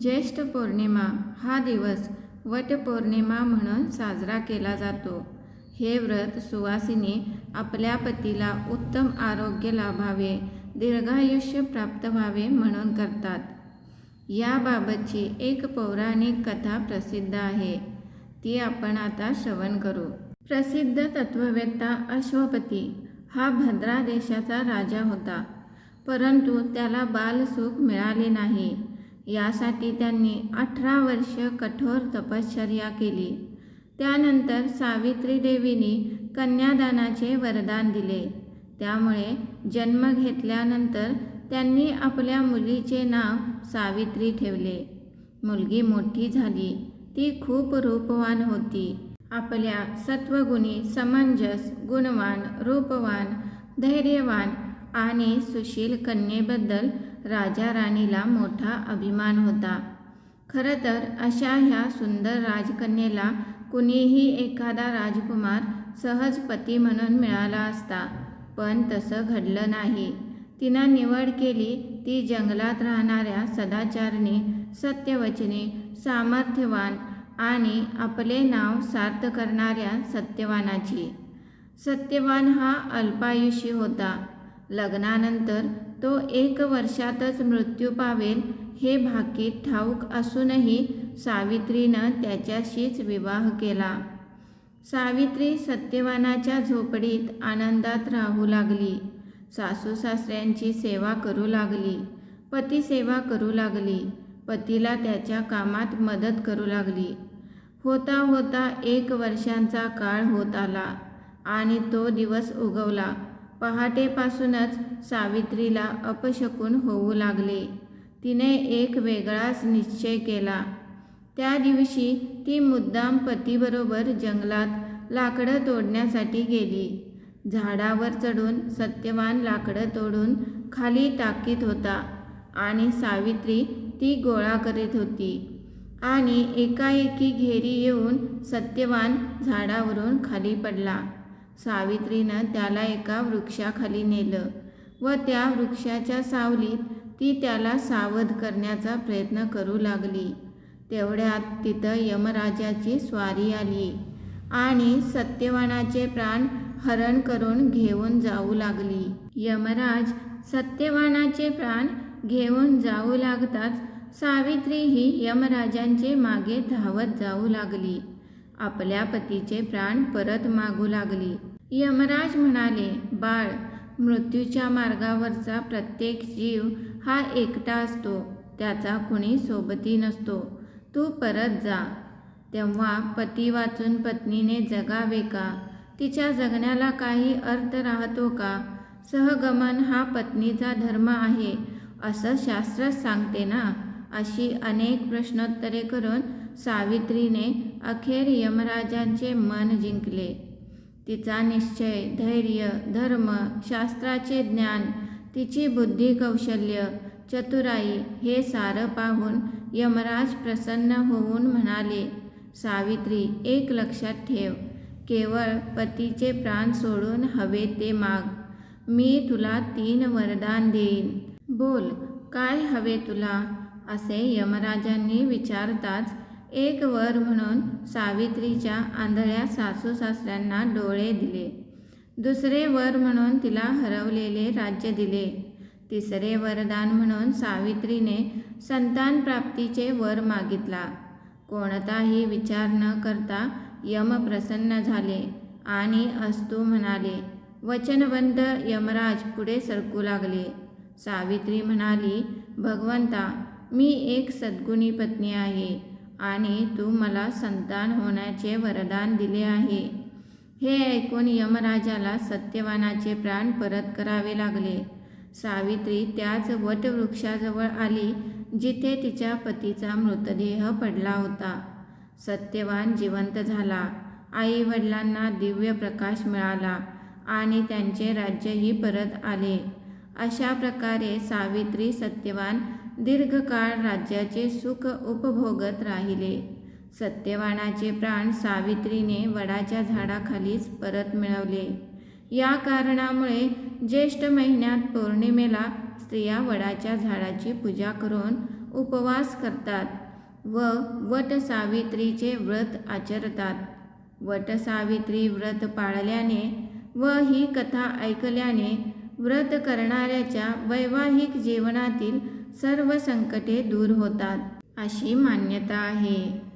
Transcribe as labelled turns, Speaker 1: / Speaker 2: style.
Speaker 1: ज्येष्ठ पौर्णिमा हा दिवस वटपौर्णिमा म्हणून साजरा केला जातो. हे व्रत सुवासिनी आपल्या पतीला उत्तम आरोग्य लाभावे दीर्घायुष्य प्राप्त व्हावे म्हणून करतात. याबाबतची एक पौराणिक कथा प्रसिद्ध आहे. ती आपण आता श्रवण करू. प्रसिद्ध तत्ववेत्ता अश्वपती हा भद्रा देशाचा राजा होता. परंतु त्याला बालसुख मिळाले नाही. यासाठी त्यांनी अठरा वर्ष कठोर तपश्चर्या केली. त्यानंतर सावित्री देवीने कन्यादानाचे वरदान दिले. त्यामुळे जन्म घेतल्यानंतर त्यांनी आपल्या मुलीचे नाव सावित्री ठेवले. मुलगी मोठी झाली. ती खूप रूपवान होती. आपल्या सत्वगुणी समंजस गुणवान रूपवान धैर्यवान आणि सुशील कन्येबद्दल राजा राणीला मोठा अभिमान होता. खरं तर अशा ह्या सुंदर राजकन्येला कुणीही एखादा राजकुमार सहज पती म्हणून मिळाला असता पण तसं घडलं नाही. तिनं निवड केली ती जंगलात राहणाऱ्या सदाचारणी सत्यवचनी सामर्थ्यवान आणि आपले नाव सार्थ करणाऱ्या सत्यवानाची. सत्यवान हा अल्पायुषी होता. लग्नानंतर तो एक वर्षातच मृत्यू पावेल हे भाकीत ठाऊक असूनही सावित्रीनं त्याच्याशीच विवाह केला. सावित्री सत्यवानाच्या झोपडीत आनंदात राहू लागली. सासू सासऱ्यांची सेवा करू लागली. पती सेवा करू लागली. पतीला त्याच्या कामात मदत करू लागली. होता होता एक वर्षांचा काळ होत आला आणि तो दिवस उगवला. पहाटेपासूनच सावित्रीला अपशकून होऊ लागले. तिने एक वेगळाच निश्चय केला. त्या दिवशी ती मुद्दाम पतीबरोबर जंगलात लाकडं तोडण्यासाठी गेली. झाडावर चढून सत्यवान लाकडं तोडून खाली टाकीत होता आणि सावित्री ती गोळा करीत होती आणि एकाएकी घेरी येऊन सत्यवान झाडावरून खाली पडला. सावित्रीनं त्याला एका वृक्षाखाली नेलं व त्या वृक्षाच्या सावलीत ती त्याला सावध करण्याचा प्रयत्न करू लागली. तेवढ्यात तिथं यमराजाची स्वारी आली आणि सत्यवानाचे प्राण हरण करून घेऊन जाऊ लागली. यमराज सत्यवानाचे प्राण घेऊन जाऊ लागताच सावित्री ही यमराजांचे मागे धावत जाऊ लागली. आपल्या पतीचे प्राण परत मागू लागली. यमराज म्हणाले बाळ मृत्यूच्या मार्गावरचा प्रत्येक जीव हा एकटा असतो. त्याचा कुणी सोबती नसतो. तू परत जा तेव्हा पती वाचून पत्नीने जगावे का? तिच्या जगण्याला काही अर्थ राहतो का? सहगमन हा पत्नीचा धर्म आहे. असं शास्त्र सांगते ना? अशी अनेक प्रश्नोत्तरे करून सावित्रीने अखेर यमराजांचे मन जिंकले. तिचा निश्चय धैर्य धर्म शास्त्राचे ज्ञान तिची बुद्धी कौशल्य चतुराई हे सारं पाहून यमराज प्रसन्न होऊन म्हणाले सावित्री एक लक्षात ठेव. केवळ पतीचे प्राण सोडून हवे ते माग. मी तुला तीन वरदान देईन. बोल काय हवे तुला? असे यमराजांनी विचारताच एक वर म्हणून सावित्रीच्या आंधळ्या सासू सासऱ्यांना डोळे दिले. दुसरे वर म्हणून तिला हरवलेले राज्य दिले. तिसरे वरदान म्हणून सावित्रीने संतान प्राप्तीचे वर मागितला. कोणताही विचार न करता यम प्रसन्न झाले आणि अस्तू म्हणाले वचनबंद यमराज पुढे सरकू लागले. सावित्री म्हणाली भगवंता मी एक सद्गुणी पत्नी आहे. आणि तू मला संतान होण्याचे वरदान दिले आहे. हे ऐकून यमराजाला सत्यवानाचे प्राण परत करावे लागले. सावित्री त्याच वटवृक्षाजवळ आली जिथे तिच्या पतीचा मृतदेह पडला होता. सत्यवान जिवंत झाला. आई वडिलांना दिव्य प्रकाश मिळाला आणि त्यांचे राज्यही परत आले. अशा प्रकारे सावित्री सत्यवान दीर्घकाळ राज्याचे सुख उपभोगत राहिले. सत्यवानाचे प्राण सावित्रीने वडाच्या झाडाखालीच परत मिळवले. या कारणामुळे ज्येष्ठ महिन्यात पौर्णिमेला स्त्रिया वडाच्या झाडाची पूजा करून उपवास करतात व वट सावित्रीचे व्रत आचरतात. वट सावित्री व्रत पाळल्याने व ही कथा ऐकल्याने व्रत करणाऱ्याच्या वैवाहिक जीवनातील सर्व संकटे दूर होतात अशी मान्यता आहे.